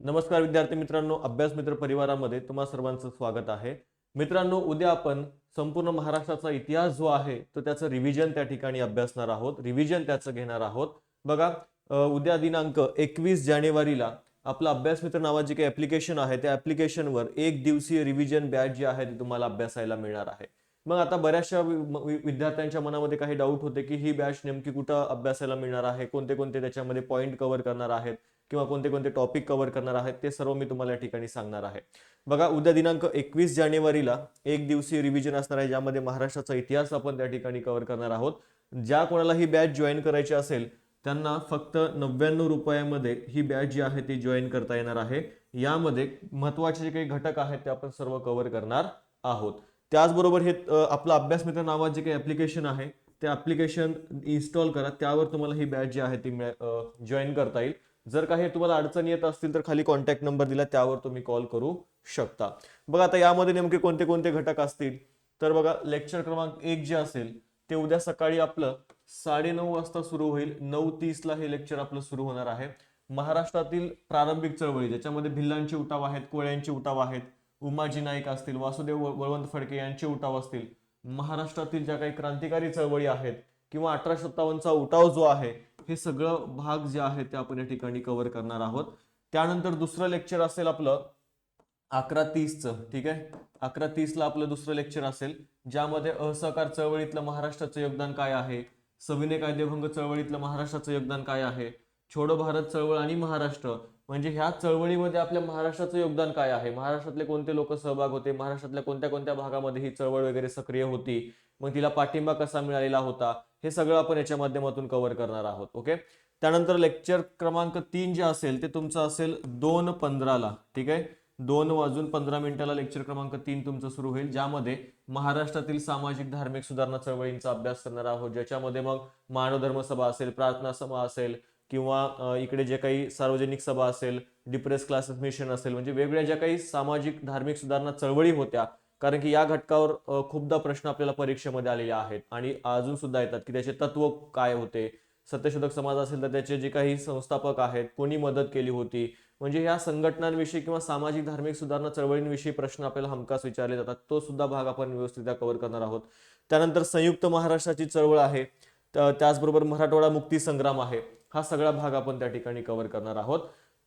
नमस्कार विद्यार्थी मित्रांनो अभ्यास मित्र परिवारामध्ये तुम्हा सर्वांचं स्वागत आहे. मित्रांनो उद्या आपण संपूर्ण महाराष्ट्राचा इतिहास जो आहे तो त्याचं रिव्हिजन त्या ठिकाणी अभ्यासणार आहोत. रिव्हिजन त्याचं घेणार आहोत. बघा उद्या दिनांक एकवीस जानेवारीला आपलं अभ्यास मित्र नावाचे काही ऍप्लिकेशन आहे त्या ऍप्लिकेशनवर एक दिवसीय रिव्हिजन बॅच जी आहे ती तुम्हाला अभ्यासायला मिळणार आहे. मग आता बऱ्याचशा विद्यार्थ्यांच्या मनामध्ये काही डाऊट होते की ही बॅच नेमकी कुठं अभ्यासायला मिळणार आहे? कोणते कोणते त्याच्यामध्ये पॉईंट कव्हर करणार आहेत? किंवा कोणते कोणते टॉपिक कव्हर करणार आहेत? ते सर्व मी तुम्हाला या ठिकाणी सांगणार आहे. बघा उद्या दिनांक एकवीस जानेवारीला एक दिवसीय रिव्हिजन असणार आहे ज्यामध्ये महाराष्ट्राचा इतिहास आपण त्या ठिकाणी कव्हर करणार आहोत. ज्या कोणाला ही बॅच जॉईन करायची असेल त्यांना फक्त नव्याण्णव रुपयामध्ये ही बॅच जी आहे ती जॉईन करता येणार आहे. यामध्ये महत्त्वाचे जे काही घटक आहेत ते आपण सर्व कव्हर करणार आहोत. त्याचबरोबर हे आपलं अभ्यास मित्र नावाचे जे काही ऍप्लिकेशन आहे ते ऍप्लिकेशन इन्स्टॉल करा. त्यावर तुम्हाला ही बॅच जी आहे ती जॉईन करता येईल. जर काही तुम्हाला अडचणी येत असतील तर खाली कॉन्टॅक्ट नंबर दिला त्यावर तुम्ही कॉल करू शकता. बघा आता यामध्ये नेमके कोणते कोणते घटक असतील? तर बघा लेक्चर क्रमांक एक जे असेल ते उद्या सकाळी आपलं साडेनऊ वाजता सुरू होईल. नऊ तीसला हे लेक्चर आपलं सुरू होणार आहे. महाराष्ट्रातील प्रारंभिक चळवळी ज्याच्यामध्ये भिल्लांचे उठाव आहेत कोळ्यांचे उठाव आहेत उमाजी नाईक असतील वासुदेव बळवंत फडके यांचे उठाव असतील महाराष्ट्रातील ज्या काही क्रांतिकारी चळवळी आहेत किंवा अठराशे सत्तावन्नचा उठाव जो आहे हे सगळं भाग जे आहे ते आपण या ठिकाणी कव्हर करणार आहोत. त्यानंतर दुसरं लेक्चर असेल आपलं अकरा तीसचं ठीक आहे? अकरा तीसला आपलं दुसरं लेक्चर असेल ज्यामध्ये असहकार चळवळीतलं महाराष्ट्राचं योगदान काय आहे? सविनय कायदेभंग चळवळीतलं महाराष्ट्राचं योगदान काय आहे? छोडो भारत चळवळ आणि महाराष्ट्र म्हणजे ह्या चळवळीमध्ये आपल्या महाराष्ट्राचं योगदान काय आहे? महाराष्ट्रातले कोणते लोक सहभाग होते? महाराष्ट्रातल्या कोणत्या कोणत्या भागामध्ये ही चळवळ वगैरे सक्रिय होती? मग तिला पाठिंबा कसा मिळालेला होता? हे सगळं आपण याच्या माध्यमातून कव्हर करणार आहोत ओके त्यानंतर लेक्चर क्रमांक तीन जे असेल ते तुमचं असेल दोन पंधराला ठीक आहे? दोन वाजून पंधरा मिनिटाला लेक्चर क्रमांक तीन तुमचं सुरू होईल ज्यामध्ये महाराष्ट्रातील सामाजिक धार्मिक सुधारणा चळवळींचा अभ्यास करणार आहोत ज्याच्यामध्ये मग मानवधर्म सभा असेल प्रार्थना सभा असेल किंवा इकडे जे काही सार्वजनिक सभा असेल डिप्रेस क्लासेस मिशन असेल म्हणजे वेगवेगळ्या ज्या काही सामाजिक धार्मिक सुधारणा चळवळी होत्या कारण की या घटकावर खूपदा प्रश्न आपल्याला परीक्षेमध्ये आलेले आहेत आणि अजून सुद्धा येतात की त्याचे तत्व काय होते. सत्यशोधक समाज असेल तर त्याचे जे काही संस्थापक आहेत कोणी मदत केली होती? म्हणजे ह्या संघटनांविषयी किंवा सामाजिक धार्मिक सुधारणा चळवळींविषयी प्रश्न आपल्याला हमखास विचारले जातात. तो सुद्धा भाग आपण व्यवस्थित कव्हर करणार आहोत. त्यानंतर संयुक्त महाराष्ट्राची चळवळ आहे. त्याचबरोबर मराठवाडा मुक्ती संग्राम आहे. हा सगळा भाग आपण त्या ठिकाणी कव्हर करणार आहोत.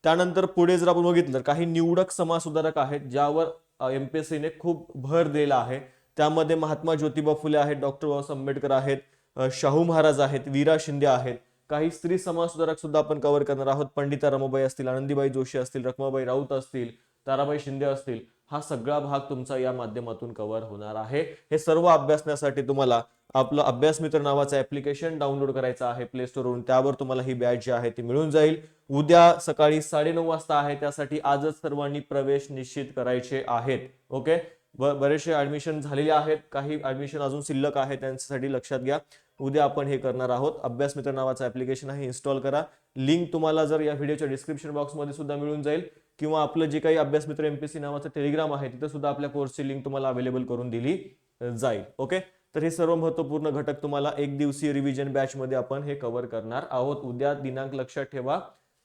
त्यानंतर पुढे जर आपण बघितलं काही निवडक समाज सुधारक आहेत ज्यावर एमपीएससीने खूप भर दिला आहे. त्यामध्ये महात्मा ज्योतिबा फुले आहेत डॉक्टर बाबासाहेब आंबेडकर आहेत शाहू महाराज आहेत वीरा शिंदे आहेत. काही स्त्री समाजसुधारक सुद्धा आपण कव्हर करणार आहोत. पंडिता रमाबाई असतील आनंदीबाई जोशी असतील रखमाबाई राऊत असतील ताराबाई शिंदे असतील हा सगळा भाग तुमचा या माध्यमातून कव्हर होणार आहे. हे सर्व अभ्यासण्यासाठी तुम्हाला आपलं अभ्यास मित्र नावाचं ऍप्लिकेशन डाउनलोड करायचं आहे प्ले स्टोरवरून त्यावर तुम्हाला ही बॅच जी आहे ती मिळून जाईल. उद्या सकाळी साडेनऊ वाजता आहे त्यासाठी आजच सर्वांनी प्रवेश निश्चित करायचे आहेत. ओके ब- बरेचसे ऍडमिशन झालेले आहेत. काही ऍडमिशन अजून शिल्लक आहे. त्यांच्यासाठी लक्षात घ्या. उद्या आपण हे करणार आहोत. अभ्यास मित्र नावाचं ॲप्लिकेशन आहे. इन्स्टॉल करा. लिंक तुम्हाला जर या व्हिडिओच्या डिस्क्रिप्शन बॉक्समध्ये सुद्धा मिळून जाईल. किंवा आपलं जे काही अभ्यास मित्र एमपीसी नावाचं टेलिग्राम आहे तिथं सुद्धा आपल्या कोर्सची लिंक तुम्हाला अवेलेबल करून दिली जाईल. ओके तर हे सर्व महत्त्वपूर्ण घटक तुम्हाला एक दिवसीय रिव्हिजन बॅचमध्ये आपण हे कव्हर करणार आहोत. उद्या दिनांक लक्षात ठेवा.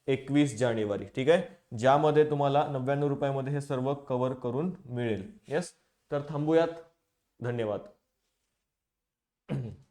एकवीस जानेवारी ठीक आहे? ज्यामध्ये तुम्हाला नव्याण्णव रुपयामध्ये हे सर्व कव्हर करून मिळेल. येस तर थांबूयात. धन्यवाद.